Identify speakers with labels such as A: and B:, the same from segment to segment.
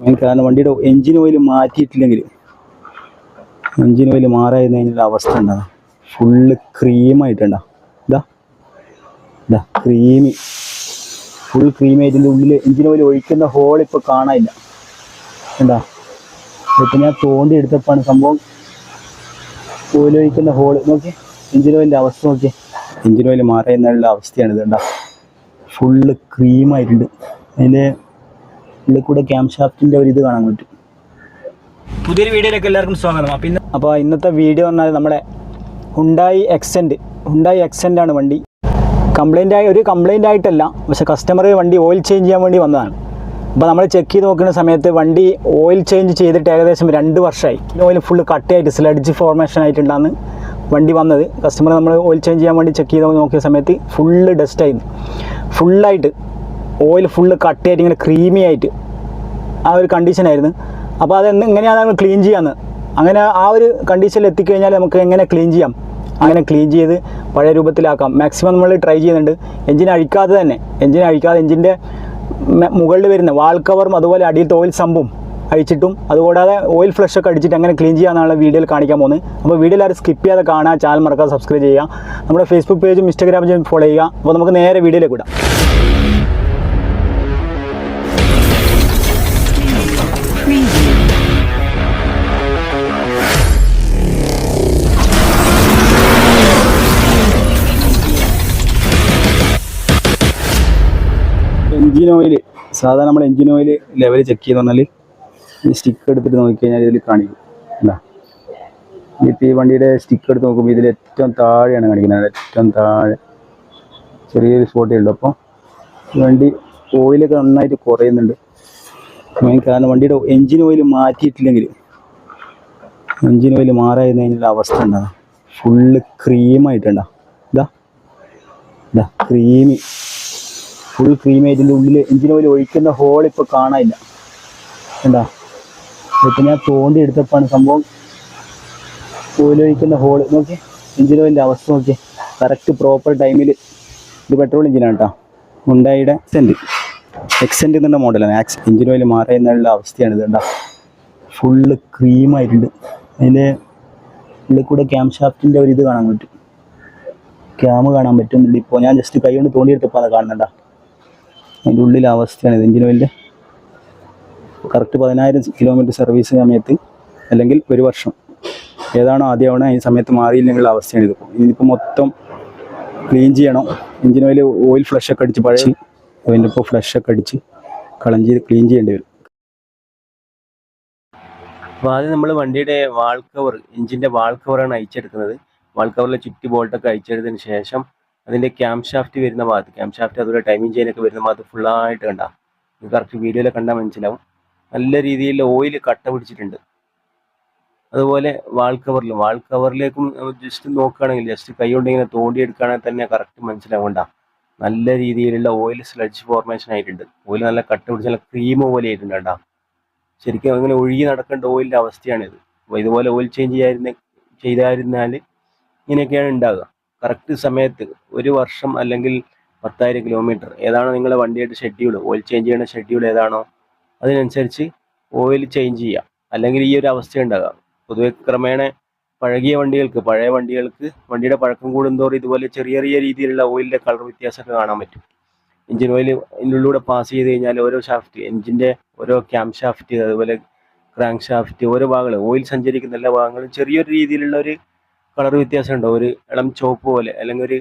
A: കാരണം വണ്ടിയുടെ engine oil മാറ്റിയിട്ടില്ലെങ്കിൽ എഞ്ചിൻ ഓയിൽ മാറായിരുന്നു കഴിഞ്ഞാൽ അവസ്ഥ ഉണ്ടാകും ഫുള്ള് ക്രീമായിട്ടുണ്ടാ ഇതാ. ഇതാ ക്രീമി ഫുൾ ക്രീമായിട്ട് ഉള്ളിൽ എഞ്ചിൻ ഓയിൽ ഒഴിക്കുന്ന ഹോൾ ഇപ്പോൾ കാണാനില്ല. എന്താ ഇപ്പം ഞാൻ തോണ്ടി എടുത്തപ്പോഴാണ് സംഭവം. ഓയിൽ ഒഴിക്കുന്ന ഹോൾ നോക്കി എഞ്ചിൻ ഓയിലിന്റെ അവസ്ഥ നോക്കി എഞ്ചിൻ ഓയിൽ മാറിയെന്നുള്ള അവസ്ഥയാണ് ഇത് കണ്ടാ. ഫുള്ള് ക്രീമായിട്ടുണ്ട് അതിന്റെ ഉള്ളിൽ കൂടെ ക്യാം ഷാഫ്റ്റിന്റെ ഒരു ഇത് കാണാൻ പറ്റും. പുതിയൊരു വീഡിയോയിലേക്ക് എല്ലാവർക്കും സ്വാഗതം. അപ്പോൾ ഇന്ന് അപ്പോൾ ഇന്നത്തെ വീഡിയോ പറഞ്ഞാൽ നമ്മുടെ ഹുണ്ടായി എക്സെന്റ് ഹുണ്ടായി എക്സെന്റ് ആണ് വണ്ടി. കംപ്ലൈന്റ് ആയി ഒരു കംപ്ലൈന്റ് ആയിട്ടല്ല പക്ഷെ കസ്റ്റമർ വണ്ടി ഓയിൽ ചേഞ്ച് ചെയ്യാൻ വേണ്ടി വന്നതാണ്. അപ്പോൾ നമ്മൾ ചെക്ക് ചെയ്ത് നോക്കുന്ന സമയത്ത് വണ്ടി ഓയിൽ ചേഞ്ച് ചെയ്തിട്ട് ഏകദേശം രണ്ട് വർഷമായി ഓയിൽ ഫുള്ള് കട്ടായിട്ട് സ്ലഡ്ജ് ഫോർമേഷൻ ആയിട്ടുണ്ടാന്ന് വണ്ടി വന്നത്. കസ്റ്റമർ നമ്മൾ ഓയിൽ ചേഞ്ച് ചെയ്യാൻ വേണ്ടി ചെക്ക് ചെയ്ത് നോക്കിയ സമയത്ത് ഫുള്ള് ഡസ്റ്റായിരുന്നു ഫുള്ളായിട്ട് ഓയിൽ ഫുള്ള് കട്ടയായിട്ട് ഇങ്ങനെ ക്രീമി ആയിട്ട് ആ ഒരു കണ്ടീഷനായിരുന്നു അപ്പോൾ അത് എങ്ങനെയാണ് നമ്മൾ ക്ലീൻ ചെയ്യാമെന്ന് അങ്ങനെ ആ ഒരു കണ്ടീഷനിൽ എത്തിക്കഴിഞ്ഞാൽ നമുക്ക് എങ്ങനെ ക്ലീൻ ചെയ്യാം? അങ്ങനെ ക്ലീൻ ചെയ്ത് പഴയ രൂപത്തിലാക്കാം. മാക്സിമം നമ്മൾ ട്രൈ ചെയ്യുന്നുണ്ട്. എഞ്ചിൻ അഴിക്കാതെ തന്നെ. എഞ്ചിൻ അഴിക്കാതെ എഞ്ചിന്റെ മുകളിൽ വരുന്ന വാൾ കവറും അതുപോലെ അടിയിലത്തെ ഓയിൽ സമ്പും അഴിച്ചിട്ടും അതുകൂടാതെ ഓയിൽ ഫ്ലഷ് ഒക്കെ അടിച്ചിട്ട് അങ്ങനെ ക്ലീൻ ചെയ്യാമെന്നാണ് വീഡിയോയിൽ കാണിക്കാൻ പോകുന്നത്. അപ്പോൾ വീഡിയോയിൽ ആരും സ്കിപ്പ് ചെയ്യാതെ കാണുക ചാനൽ മറക്കാതെ സബ്സ്ക്രൈബ് ചെയ്യുക. നമ്മുടെ ഫേസ്ബുക്ക് പേജും ഇൻസ്റ്റാഗ്രാം പേജും ഫോളോ ചെയ്യുക. അപ്പോൾ നമുക്ക് നേരെ വീഡിയോയിലേക്ക് വിടാം. സാധാരണ നമ്മൾ എഞ്ചിൻ ഓയിൽ ലെവൽ ചെക്ക് ചെയ്ത് പറഞ്ഞാൽ സ്റ്റിക്ക് എടുത്തിട്ട് നോക്കിക്കഴിഞ്ഞാൽ ഇതിൽ കാണിക്കും. അല്ല ഇപ്പോൾ ഈ വണ്ടിയുടെ സ്റ്റിക്ക് എടുത്ത് നോക്കുമ്പോൾ ഇതിൽ ഏറ്റവും താഴെയാണ് കാണിക്കുന്നത്. ഏറ്റവും താഴെ. ചെറിയൊരു സ്പോട്ടേ ഉള്ളൂ. അപ്പോൾ വണ്ടി ഓയിലൊക്കെ നന്നായിട്ട് കുറയുന്നുണ്ട്. മെയിൻ കാരണം വണ്ടിയുടെ എഞ്ചിൻ ഓയിൽ മാറ്റിയിട്ടില്ലെങ്കിൽ എഞ്ചിൻ ഓയിൽ മാറായിരുന്നു കഴിഞ്ഞുള്ള അവസ്ഥ ഉണ്ടാകും ഫുള്ള് ക്രീമായിട്ടുണ്ടാ ഇതാ. ഇതാ. ക്രീമി ഫുൾ ക്രീം ഉള്ളിൽ എഞ്ചിൻ ഓയിൽ ഒഴിക്കുന്ന ഹോൾ ഇപ്പോൾ കാണാനില്ല. എന്താ ഇപ്പം ഞാൻ തോണ്ടി എടുത്തപ്പോഴാണ് സംഭവം. ഓയിൽ ഒഴിക്കുന്ന ഹോൾ നോക്കി. എഞ്ചിൻ ഓയിലിന്റെ അവസ്ഥ നോക്കി. കറക്റ്റ് പ്രോപ്പർ ടൈമിൽ ഇത് പെട്രോൾ എഞ്ചിനാണ് കേട്ടോ ഉണ്ടായിടെ എക്സെന്റ് എക്സെന്റ് എന്നുള്ള മോഡലാണ് ആക്സ് എഞ്ചിൻ ഓയിൽ മാറിയെന്നുള്ള അവസ്ഥയാണ് ഇത് കണ്ടോ. ഫുള്ള് ക്രീമായിട്ടുണ്ട് അതിന്റെ ഉള്ളിൽ കൂടെ ക്യാം ഷാഫ്റ്റിന്റെ ഒരു ഇത് കാണാൻ പറ്റും. ക്യാമ് കാണാൻ പറ്റുന്നുണ്ട് ഇപ്പോൾ ഞാൻ ജസ്റ്റ് കൈ കൊണ്ട് തോണ്ടിയെടുത്തപ്പോൾ അത് കാണുന്നുണ്ടോ അതിന്റെ ഉള്ളിലെ അവസ്ഥയാണ് ഇത് എഞ്ചിൻ ഓയിലിന്റെ കറക്റ്റ് പതിനായിരം കിലോമീറ്റർ സർവീസ് സമയത്ത് അല്ലെങ്കിൽ ഒരു വർഷം. ഏതാണോ ആദ്യമാണ് ഈ സമയത്ത് മാറിയില്ലെങ്കിലുള്ള അവസ്ഥയാണ് ഇതിപ്പോൾ ഇതിപ്പോൾ മൊത്തം ക്ലീൻ ചെയ്യണം. എഞ്ചിൻ ഓയിൽ ഓയിൽ ഫ്ലഷ് ഒക്കെ അടിച്ച് പഴയ അതിന്റെ ഇപ്പോൾ ഫ്ലഷ് ഒക്കെ അടിച്ച് കളഞ്ച് ചെയ്ത് ക്ലീൻ ചെയ്യേണ്ടി വരും.
B: അപ്പോൾ ആദ്യം നമ്മൾ വണ്ടിയുടെ വാൾ കവർ എഞ്ചിന്റെ വാൾ കവറാണ് അയച്ചെടുക്കുന്നത് വാൾ കവറിലെ ചുറ്റി ബോൾട്ടൊക്കെ അയച്ചെടുത്തതിന് ശേഷം അതിന്റെ ക്യാം ഷാഫ്റ്റ് വരുന്ന ഭാഗത്ത് ക്യാം ഷാഫ്റ്റ് അതുപോലെ ടൈമിംഗ് ചെയിനൊക്കെ വരുന്ന ഭാഗത്ത് ഫുള്ളായിട്ട് കണ്ട. കറക്റ്റ് വീഡിയോയിൽ കണ്ടാൽ മനസ്സിലാവും. നല്ല രീതിയിൽ ഓയിൽ കട്ട പിടിച്ചിട്ടുണ്ട്. അതുപോലെ വാൾ കവറിലും വാൾ കവറിലേക്കും ജസ്റ്റ് നോക്കുകയാണെങ്കിൽ ജസ്റ്റ് കൈ കൊണ്ട് ഇങ്ങനെ തോണ്ടിയെടുക്കുകയാണെങ്കിൽ തന്നെ കറക്റ്റ് മനസ്സിലാവണ്ട നല്ല രീതിയിലുള്ള ഓയിൽ സ്ലഡ്ജ് ഫോർമേഷൻ ആയിട്ടുണ്ട്. ഓയിൽ നല്ല കട്ട പിടിച്ച് നല്ല ക്രീം പോലെ ആയിട്ടുണ്ട്. ശരിക്കും അങ്ങനെ ഒഴുകി നടക്കേണ്ട ഓയിലിന്റെ അവസ്ഥയാണിത്. അപ്പോൾ ഇതുപോലെ ഓയിൽ ചേഞ്ച് ചെയ്യാതിരുന്ന ചെയ്തായിരുന്നാൽ ഇങ്ങനെയൊക്കെയാണ് ഉണ്ടാകുക കറക്റ്റ് സമയത്ത് ഒരു വർഷം അല്ലെങ്കിൽ പത്തായിരം കിലോമീറ്റർ ഏതാണോ നിങ്ങളുടെ വണ്ടിയുടെ ഷെഡ്യൂൾ ഓയിൽ ചേഞ്ച് ചെയ്യുന്ന ഷെഡ്യൂൾ ഏതാണോ അതിനനുസരിച്ച് ഓയിൽ ചേഞ്ച് ചെയ്യാം അല്ലെങ്കിൽ ഈ ഒരു അവസ്ഥ ഉണ്ടാകാം. പൊതുവെ ക്രമേണ പഴകിയ വണ്ടികൾക്ക് പഴയ വണ്ടികൾക്ക് വണ്ടിയുടെ പഴക്കം കൂടുന്തോറും ഇതുപോലെ ചെറിയ ചെറിയ രീതിയിലുള്ള ഓയിലിന്റെ കളർ വ്യത്യാസമൊക്കെ കാണാൻ പറ്റും. എഞ്ചിൻ ഓയിൽ ഇതിനുള്ളിലൂടെ പാസ് ചെയ്ത് കഴിഞ്ഞാൽ ഓരോ ഷാഫ്റ്റ് എഞ്ചിന്റെ ഓരോ ക്യാം ഷാഫ്റ്റ് അതുപോലെ ക്രാങ്ക് ഷാഫ്റ്റ് ഓരോ ഭാഗങ്ങൾ ഓയിൽ സഞ്ചരിക്കുന്ന എല്ലാ ഭാഗങ്ങളും ചെറിയൊരു രീതിയിലുള്ള ഒരു കളർ വ്യത്യാസം ഉണ്ടാവും ഒരു ഇളം ചുവപ്പ് പോലെ അല്ലെങ്കിൽ ഒരു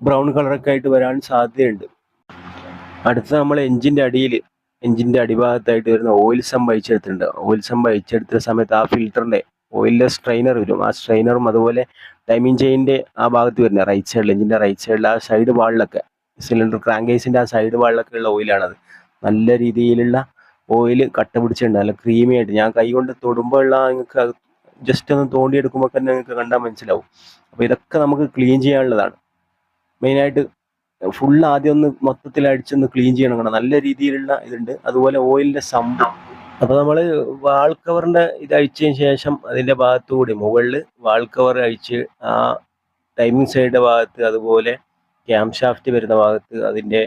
B: ബ്രൗൺ കളറൊക്കെ ആയിട്ട് വരാൻ സാധ്യതയുണ്ട്. അടുത്ത നമ്മൾ എഞ്ചിന്റെ അടിയിൽ എഞ്ചിന്റെ അടിഭാഗത്തായിട്ട് വരുന്ന ഓയിൽ സം അയച്ചെടുത്തിട്ടുണ്ട് ഓയിൽ സം അയച്ചെടുത്ത സമയത്ത് ആ ഫിൽറ്ററിന്റെ ഓയിലിന്റെ സ്ട്രെയിനർ വരും. ആ സ്ട്രെയിനറും അതുപോലെ ടൈമിംഗ് ചെയിന്റെ ആ ഭാഗത്ത് വരുന്ന റൈറ്റ് സൈഡിൽ എഞ്ചിന്റെ റൈറ്റ് സൈഡിൽ ആ സൈഡ് വാളിലൊക്കെ സിലിണ്ടർ ക്രാങ്കേസിന്റെ ആ സൈഡ് വാളിലൊക്കെ ഉള്ള ഓയിലാണത്. നല്ല രീതിയിലുള്ള ഓയിൽ കട്ട പിടിച്ചിട്ടുണ്ട്. നല്ല ക്രീമിയായിട്ട് ഞാൻ കൈ കൊണ്ട് തൊടുമ്പോൾ ഉള്ള നിങ്ങൾക്ക് ജസ്റ്റ് ഒന്ന് തോണ്ടിയെടുക്കുമ്പോൾ തന്നെ നിങ്ങൾക്ക് കണ്ടാൽ മനസ്സിലാവും. അപ്പോൾ ഇതൊക്കെ നമുക്ക് ക്ലീൻ ചെയ്യാനുള്ളതാണ്. മെയിനായിട്ട് ഫുൾ ആദ്യം ഒന്ന് മൊത്തത്തിൽ അടിച്ചൊന്ന് ക്ലീൻ ചെയ്യണം നല്ല രീതിയിലുള്ള ഇതുണ്ട്. അതുപോലെ ഓയിലിന്റെ സംഭവം. അപ്പോൾ നമ്മൾ വാൾ കവറിന്റെ ഇത് അഴിച്ചതിന് ശേഷം അതിന്റെ ഭാഗത്തുകൂടി മുകളിൽ വാൾ കവർ അഴിച്ച് ആ ടൈമിംഗ് സൈഡിന്റെ ഭാഗത്ത് അതുപോലെ ക്യാം ഷാഫ്റ്റ് വരുന്ന ഭാഗത്ത് അതിന്റെ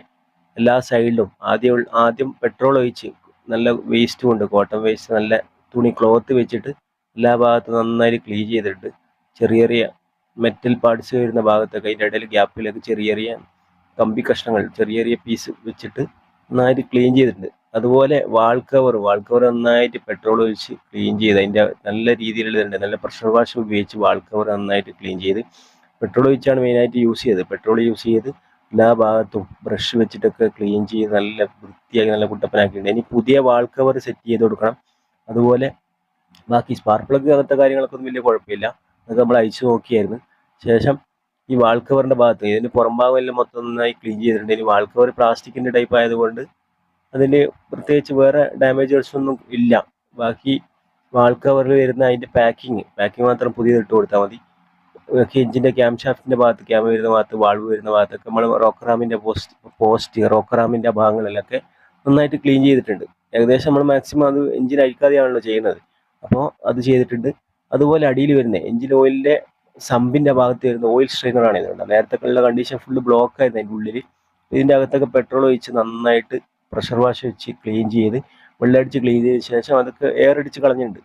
B: എല്ലാ സൈഡിലും ആദ്യം ആദ്യം പെട്രോൾ ഒഴിച്ച് നല്ല വേസ്റ്റും ഉണ്ട് കോട്ടൺ വേസ്റ്റ് നല്ല തുണി ക്ലോത്ത് വെച്ചിട്ട് എല്ലാ ഭാഗത്തും നന്നായി ക്ലീൻ ചെയ്തിട്ട് ചെറിയ ചെറിയ മെറ്റൽ പാർട്സ് വരുന്ന ഭാഗത്തൊക്കെ അതിന്റെ ഇടയിൽ ഗ്യാപ്പിലൊക്കെ ചെറിയ ചെറിയ കമ്പി കഷ്ണങ്ങൾ ചെറിയ ചെറിയ പീസ് വെച്ചിട്ട് നന്നായിട്ട് ക്ലീൻ ചെയ്തിട്ടുണ്ട്. അതുപോലെ വാൾ കവർ വാൾ കവർ നന്നായിട്ട് പെട്രോൾ ഒഴിച്ച് ക്ലീൻ ചെയ്ത് അതിന്റെ നല്ല രീതിയിലുള്ളതുണ്ട് നല്ല പ്രഷർ വാഷ് ഉപയോഗിച്ച് വാൾ കവർ നന്നായിട്ട് ക്ലീൻ ചെയ്ത് പെട്രോൾ ഒഴിച്ചാണ് മെയിനായിട്ട് യൂസ് ചെയ്തത്. പെട്രോൾ യൂസ് ചെയ്ത് എല്ലാ ഭാഗത്തും ബ്രഷ് വെച്ചിട്ടൊക്കെ ക്ലീൻ ചെയ്ത് നല്ല വൃത്തിയാക്കി നല്ല കുട്ടപ്പനാക്കിയിട്ടുണ്ട്. ഇനി പുതിയ വാൾ കവർ സെറ്റ് ചെയ്ത് കൊടുക്കണം. അതുപോലെ ബാക്കി സ്പാർക്ക് പ്ലഗ് അങ്ങനത്തെ കാര്യങ്ങളൊക്കെ ഒന്നും വലിയ കുഴപ്പമില്ല. അതൊക്കെ നമ്മൾ അയച്ചു നോക്കിയായിരുന്നു. ശേഷം ഈ വാൾ കവറിന്റെ ഭാഗത്ത് ഇതിന്റെ പുറം ഭാഗം എല്ലാം മൊത്തം നന്നായി ക്ലീൻ ചെയ്തിട്ടുണ്ട്. ഇനി വാൾ കവർ പ്ലാസ്റ്റിക്കിന്റെ ടൈപ്പ് ആയതുകൊണ്ട് അതിന് പ്രത്യേകിച്ച് വേറെ ഡാമേജേഴ്സ് ഒന്നും ഇല്ല. ബാക്കി വാൾ കവറിൽ വരുന്ന അതിന്റെ പാക്കിങ് പാക്കിങ് മാത്രം പുതിയത് ഇട്ട് കൊടുത്താൽ മതി. ബാക്കി എഞ്ചിന്റെ ക്യാം ഷാഫ്റ്റിന്റെ ഭാഗത്ത് ക്യാമ വരുന്ന ഭാഗത്ത് വാൾവ് വരുന്ന ഭാഗത്തൊക്കെ നമ്മൾ റോക്കറാമിന്റെ പോസ്റ്റ് പോസ്റ്റ് റോക്കറാമിന്റെ ഭാഗങ്ങളിലൊക്കെ നന്നായിട്ട് ക്ലീൻ ചെയ്തിട്ടുണ്ട്. ഏകദേശം നമ്മൾ മാക്സിമം അത് എഞ്ചിൻ അഴിക്കാതെയാണല്ലോ ചെയ്യുന്നത്. അപ്പോൾ അത് ചെയ്തിട്ടുണ്ട്. അതുപോലെ അടിയിൽ വരുന്ന എഞ്ചിൻ ഓയിലിന്റെ സമ്പിന്റെ ഭാഗത്ത് വരുന്ന ഓയിൽ സ്ട്രെയിനറാണ് ഇതിനുണ്ട് നേരത്തെ ഉള്ള കണ്ടീഷൻ ഫുള്ള് ബ്ലോക്ക് ആയിരുന്നു അതിന്റെ ഉള്ളിൽ ഇതിന്റെ അകത്തൊക്കെ പെട്രോൾ ഒഴിച്ച് നന്നായിട്ട് പ്രഷർ വാഷ് വെച്ച് ക്ലീൻ ചെയ്ത് വെള്ളമടിച്ച് ക്ലീൻ ചെയ്ത ശേഷം അതൊക്കെ എയർ അടിച്ച് കളഞ്ഞിട്ടുണ്ട്.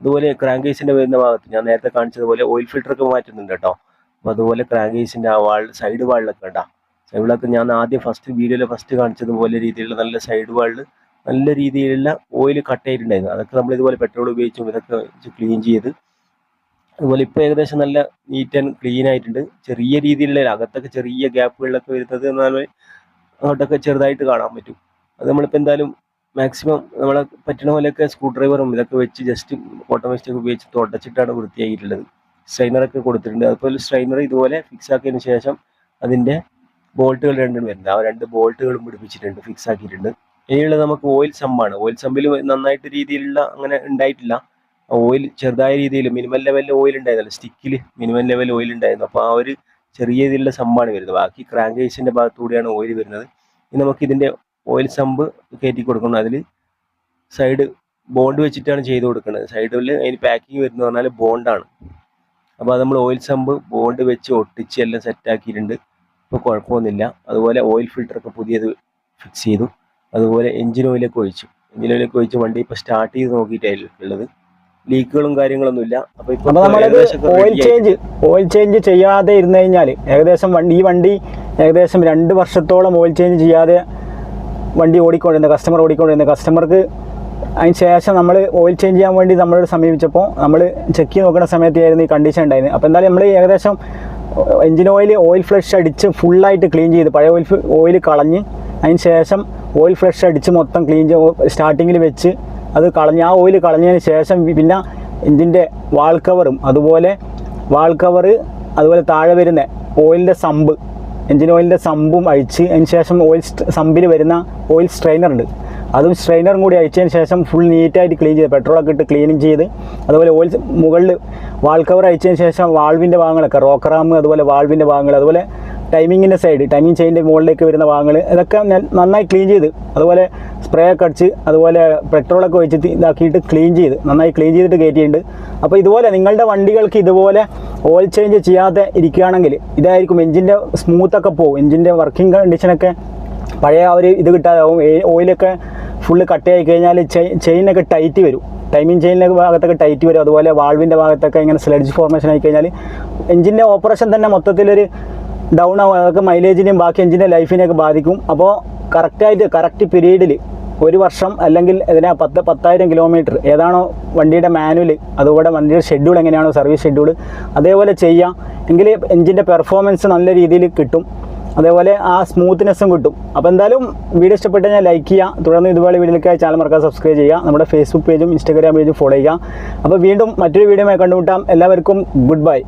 B: അതുപോലെ ക്രാങ്കേസിന്റെ വരുന്ന ഭാഗത്ത് ഞാൻ നേരത്തെ കാണിച്ചതുപോലെ ഓയിൽ ഫിൽറ്ററൊക്കെ മാറ്റുന്നുണ്ട് കേട്ടോ. അപ്പോൾ അതുപോലെ ക്രാങ്കേസിന്റെ ആ വാൾ സൈഡ് വാളിലൊക്കെ ഉണ്ടാ സൈഡിലൊക്കെ ഞാൻ ആദ്യം ഫസ്റ്റ് വീഡിയോയിൽ ഫസ്റ്റ് കാണിച്ചതുപോലെ രീതിയിലുള്ള നല്ല സൈഡ് വാളിൽ നല്ല രീതിയിലുള്ള ഓയിൽ കട്ടായിട്ടുണ്ടായിരുന്നു അതൊക്കെ നമ്മൾ ഇതുപോലെ പെട്രോൾ ഉപയോഗിച്ചും ഇതൊക്കെ ക്ലീൻ ചെയ്ത് അതുപോലെ ഇപ്പോൾ ഏകദേശം നല്ല നീറ്റ് ആൻഡ് ക്ലീൻ ആയിട്ടുണ്ട്. ചെറിയ രീതിയിലുള്ള അകത്തൊക്കെ ചെറിയ ഗ്യാപ്പുകളിലൊക്കെ വരുന്നത് എന്നാൽ അങ്ങോട്ടൊക്കെ ചെറുതായിട്ട് കാണാൻ പറ്റും. അത് നമ്മളിപ്പോൾ എന്തായാലും മാക്സിമം നമ്മളെ പറ്റണ പോലെയൊക്കെ സ്ക്രൂ ഡ്രൈവറും ഇതൊക്കെ വെച്ച് ജസ്റ്റ് ഓട്ടോമാറ്റിക് ഉപയോഗിച്ച് തുടച്ചിട്ടാണ് വൃത്തിയാക്കിയിട്ടുള്ളത്. സ്ട്രൈനറൊക്കെ കൊടുത്തിട്ടുണ്ട്. അതുപോലെ സ്ട്രൈനർ ഇതുപോലെ ഫിക്സ് ആക്കിയതിന് ശേഷം അതിന്റെ ബോൾട്ടുകൾ രണ്ടും വരുന്നത് ആ രണ്ട് ബോൾട്ടുകളും പിടിപ്പിച്ചിട്ടുണ്ട് ഫിക്സ് ആക്കിയിട്ടുണ്ട്. ഇനിയുള്ളത് നമുക്ക് ഓയിൽ സമ്പാണ് ഓയിൽ സമ്പിൽ നന്നായിട്ട് രീതിയിലുള്ള അങ്ങനെ ഉണ്ടായിട്ടില്ല. ഓയിൽ ചെറുതായ രീതിയിൽ മിനിമം ലെവലിൽ ഓയിൽ ഉണ്ടായിരുന്നല്ലോ. സ്റ്റിക്കിൽ മിനിമം ലെവൽ ഓയിൽ ഉണ്ടായിരുന്നു. അപ്പോൾ ആ ഒരു ചെറിയ രീതിയിലുള്ള സമ്പാണ് വരുന്നത്. ബാക്കി ക്രാങ്കേസിന്റെ ഭാഗത്തുകൂടിയാണ് ഓയിൽ വരുന്നത്. ഇനി നമുക്ക് ഇതിന്റെ ഓയിൽ സമ്പ് കയറ്റി കൊടുക്കണം. അതിൽ സൈഡ് ബോണ്ട് വെച്ചിട്ടാണ് ചെയ്ത് കൊടുക്കുന്നത്. സൈഡിൽ അതിന് പാക്കിങ് വരുന്നത് പറഞ്ഞാൽ ബോണ്ടാണ് അപ്പോൾ അത് നമ്മൾ ഓയിൽ സമ്പ് ബോണ്ട് വെച്ച് ഒട്ടിച്ച് എല്ലാം സെറ്റാക്കിയിട്ടുണ്ട് ഇപ്പോൾ കുഴപ്പമൊന്നുമില്ല. അതുപോലെ ഓയിൽ ഫിൽറ്ററൊക്കെ പുതിയത് ഫിക്സ് ചെയ്തു. അതുപോലെ എഞ്ചിൻ ഓയിലൊക്കെ ഒഴിച്ചു. എഞ്ചിൻ ഓയിലൊക്കെ ഒഴിച്ച് വണ്ടി ഇപ്പോൾ സ്റ്റാർട്ട് ചെയ്ത് നോക്കിയിട്ടായിരിക്കും ഉള്ളത്. ലീക്കുകളും കാര്യങ്ങളൊന്നുമില്ല അപ്പോൾ ഇപ്പോൾ
A: ഓയിൽ ചേഞ്ച് ഓയിൽ ചേഞ്ച് ചെയ്യാതെ ഇരുന്നു കഴിഞ്ഞാൽ ഏകദേശം വണ്ടി ഈ വണ്ടി ഏകദേശം രണ്ട് വർഷത്തോളം ഓയിൽ ചേഞ്ച് ചെയ്യാതെ വണ്ടി ഓടിക്കൊണ്ടിരുന്ന കസ്റ്റമർ ഓടിക്കൊണ്ടിരുന്ന കസ്റ്റമർക്ക് അതിന് ശേഷം നമ്മൾ ഓയിൽ ചേഞ്ച് ചെയ്യാൻ വേണ്ടി നമ്മളോട് സമീപിച്ചപ്പോൾ നമ്മൾ ചെക്ക് ചെയ്ത് നോക്കുന്ന സമയത്തായിരുന്നു ഈ കണ്ടീഷൻ ഉണ്ടായിരുന്നത്. അപ്പോൾ എന്തായാലും നമ്മൾ ഏകദേശം എഞ്ചിൻ ഓയിൽ ഓയിൽ ഫ്ലഷ് അടിച്ച് ഫുള്ളായിട്ട് ക്ലീൻ ചെയ്ത് പഴയ ഓയിൽ ഓയിൽ കളഞ്ഞ് അതിന് ശേഷം ഓയിൽ ഫ്ലഷ് അടിച്ച് മൊത്തം ക്ലീൻ സ്റ്റാർട്ടിങ്ങിൽ വെച്ച് അത് കളഞ്ഞ് ആ ഓയിൽ കളഞ്ഞതിന് ശേഷം പിന്നെ ഇതിന്റെ വാൾ കവറും അതുപോലെ വാൾ കവറ് അതുപോലെ താഴെ വരുന്ന ഓയിലിന്റെ സമ്പ് എൻജിൻ ഓയിലിന്റെ സമ്പും അഴിച്ച് അതിന് ശേഷം ഓയിൽ സമ്പിൽ വരുന്ന ഓയിൽ സ്ട്രെയിനർ ഉണ്ട്. അതും സ്ട്രെയിനറും കൂടി അഴിച്ചതിന് ശേഷം ഫുൾ നീറ്റായിട്ട് ക്ലീൻ ചെയ്ത് പെട്രോളൊക്കെ ഇട്ട് ക്ലീനിങ് ചെയ്ത് അതുപോലെ ഓയിൽ മുകളിൽ വാൾ കവർ അഴിച്ചതിന് ശേഷം വാൾവിന്റെ ഭാഗങ്ങളൊക്കെ റോക്കറാം അതുപോലെ വാൾവിന്റെ ഭാഗങ്ങൾ അതുപോലെ ടൈമിങ്ങിന്റെ സൈഡ് ടൈമിംഗ് ചെയിന്റെ മുകളിലേക്ക് വരുന്ന ഭാഗങ്ങൾ ഇതൊക്കെ നന്നായി ക്ലീൻ ചെയ്ത് അതുപോലെ സ്പ്രേ ഒക്കെ അടിച്ച് അതുപോലെ പെട്രോളൊക്കെ ഒഴിച്ച് ഇതാക്കിയിട്ട് ക്ലീൻ ചെയ്ത് നന്നായി ക്ലീൻ ചെയ്തിട്ട് കയറ്റിയിട്ടുണ്ട് അപ്പോൾ ഇതുപോലെ നിങ്ങളുടെ വണ്ടികൾക്ക് ഇതുപോലെ ഓയിൽ ചേഞ്ച് ചെയ്യാതെ ഇരിക്കുകയാണെങ്കിൽ ഇതായിരിക്കും എഞ്ചിന്റെ സ്മൂത്തൊക്കെ പോകും. എഞ്ചിന്റെ വർക്കിംഗ് കണ്ടീഷനൊക്കെ പഴയ ഒരു ഇത് കിട്ടാതാവും. ഓയിലൊക്കെ ഫുള്ള് കട്ടയായി കഴിഞ്ഞാൽ ചെയിനൊക്കെ ടൈറ്റ് വരും. ടൈമിംഗ് ചെയിനിന്റെ ഭാഗത്തൊക്കെ ടൈറ്റ് വരും. അതുപോലെ വാൾവിന്റെ ഭാഗത്തൊക്കെ ഇങ്ങനെ സ്ലഡ്ജ് ഫോർമേഷൻ ആയി കഴിഞ്ഞാൽ എഞ്ചിന്റെ ഓപ്പറേഷൻ തന്നെ മൊത്തത്തിലൊരു ഡൗൺ ആവും. അതൊക്കെ മൈലേജിനെയും ബാക്കി എഞ്ചിന്റെ ലൈഫിനെയൊക്കെ ബാധിക്കും. അപ്പോൾ കറക്റ്റായിട്ട് കറക്റ്റ് പീരീഡിൽ ഒരു വർഷം അല്ലെങ്കിൽ ഇതിനെ പത്ത് പത്തായിരം കിലോമീറ്റർ ഏതാണോ വണ്ടിയുടെ മാനുവൽ അതുപോലെ വണ്ടിയുടെ ഷെഡ്യൂൾ എങ്ങനെയാണോ സർവീസ് ഷെഡ്യൂൾ അതേപോലെ ചെയ്യാം. എങ്കിൽ എഞ്ചിന്റെ പെർഫോമൻസ് നല്ല രീതിയിൽ കിട്ടും. അതേപോലെ ആ സ്മൂത്ത്നെസ്സും കിട്ടും. അപ്പോൾ എന്തായാലും വീഡിയോ ഇഷ്ടപ്പെട്ട് കഴിഞ്ഞാൽ ലൈക്ക് ചെയ്യുക തുടർന്ന് ഇതുപോലെ വീഡിയോയിലേക്കായി ചാനൽ മറക്കാതെ സബ്സ്ക്രൈബ് ചെയ്യുക. നമ്മുടെ ഫേസ്ബുക്ക് പേജും ഇൻസ്റ്റാഗ്രാം പേജും ഫോളോ ചെയ്യുക. അപ്പോൾ വീണ്ടും മറ്റൊരു വീഡിയോ കണ്ടുമുട്ടാം. എല്ലാവർക്കും ഗുഡ് ബൈ